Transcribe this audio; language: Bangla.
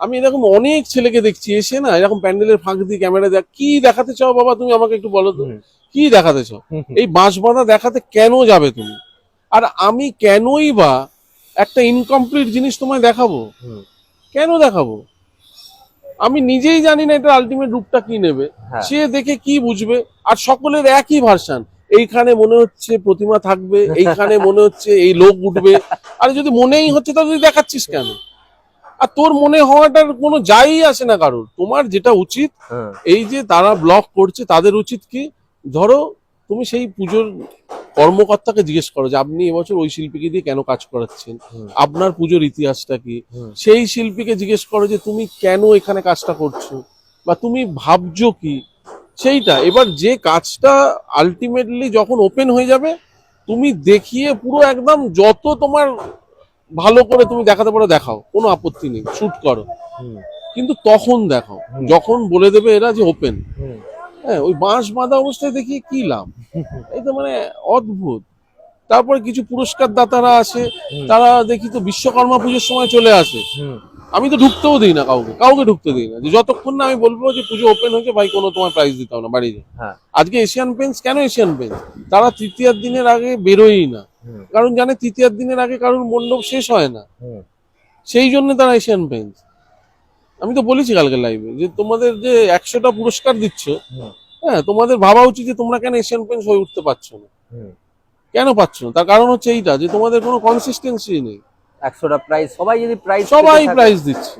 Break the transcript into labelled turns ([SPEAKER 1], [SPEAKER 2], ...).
[SPEAKER 1] আমি এরকম অনেক ছেলেকে দেখছি এসে না এরকম প্যান্ডেলের ফাঁক দিয়ে ক্যামেরা দেখ কি দেখাতে চাও বাবা তুমি আমাকে একটু বলো তো? কি দেখাতে চাও? এই বাঁশ বাঁধা দেখাতে কেন যাবে তুমি? আর আমি কেনই বা একটা ইনকমপ্লিট জিনিস তোমায় দেখাবো? কেন দেখাবো? আমি নিজেই জানি না এটা আলটিমেট রূপটা কি নেবে।
[SPEAKER 2] হ্যাঁ।
[SPEAKER 1] সে দেখে কি বুঝবে আর সকলের একই ভার্সান এইখানে মনে হচ্ছে প্রতিমা থাকবে এইখানে মনে হচ্ছে এই লোক উঠবে। আর যদি মনেই হচ্ছে তাহলে তুই দেখাচ্ছিস কেন? আর তোর মনে হওয়াটার কোনো যাই আসে না কারোর। তোমার যেটা উচিত এই যে তারা ব্লক করছে তাদের উচিত কি? ধরো তুমি সেই পুজোর কর্মকর্তাকে জিজ্ঞেস করো যে আপনি এবছর ওই শিল্পীকে দিয়ে কেন কাজ করাচ্ছেন? আপনার পুজোর ইতিহাসটা কি? সেই শিল্পীকে জিজ্ঞেস করো যে তুমি কেন এখানে কাজটা করছ? বা তুমি ভাবছ কি? সেইটা। এবার যে কাজটা আলটিমেটলি যখন ওপেন হয়ে যাবে তুমি দেখিয়ে পুরো একদম যত তোমার ভালো করে তুমি দেখাতে পারো দেখাও। কোনো আপত্তি নেই শুট করো। কিন্তু তখন দেখাও। যখন বলে দেবে এরা যে ওপেন হ্যাঁ ওই বাঁশ বাঁধা অবস্থায় দেখিয়ে কি লাভ? এই তো মানে অদ্ভুত। তারপরে কিছু পুরস্কার দাতারা আসে তারা দেখি তো বিশ্বকর্মা পুজোর সময় চলে আসে। আমি তো ঢুকতেও দিই না কাউকে কাউকে ঢুকতে দিই না। যতক্ষণ না আমি বলব যে পুজো ওপেন হয়েছে ভাই কোনো তোমার প্রাইজ দিতে হবে না বাড়ি যাও।
[SPEAKER 2] হ্যাঁ।
[SPEAKER 1] আজকে এশিয়ান পেন্টস কেন এশিয়ান পেন্টস তারা তৃতীয়ার দিনের আগে বেরোয়ই না। কারণ জানে তৃতীয়ার দিনের আগে কারোর মণ্ডপ শেষ হয় না। সেই জন্য তারা এশিয়ান পেন্টস আমি তো বলেছি কালকে লাইভে যে তোমাদের যে একশোটা পুরস্কার দিচ্ছ হ্যাঁ তোমাদের ভাবা উচিত যে তোমরা কেন এশিয়ান পেন্টস হয়ে উঠতে পারছ না। কেন পাচ্ছ না? তার কারণ হচ্ছে এইটা যে তোমাদের কোনো কনসিস্টেন্সি নেই।
[SPEAKER 2] একশোটা প্রাইস সবাই যদি প্রাইস
[SPEAKER 1] সবাই প্রাইস দিচ্ছে।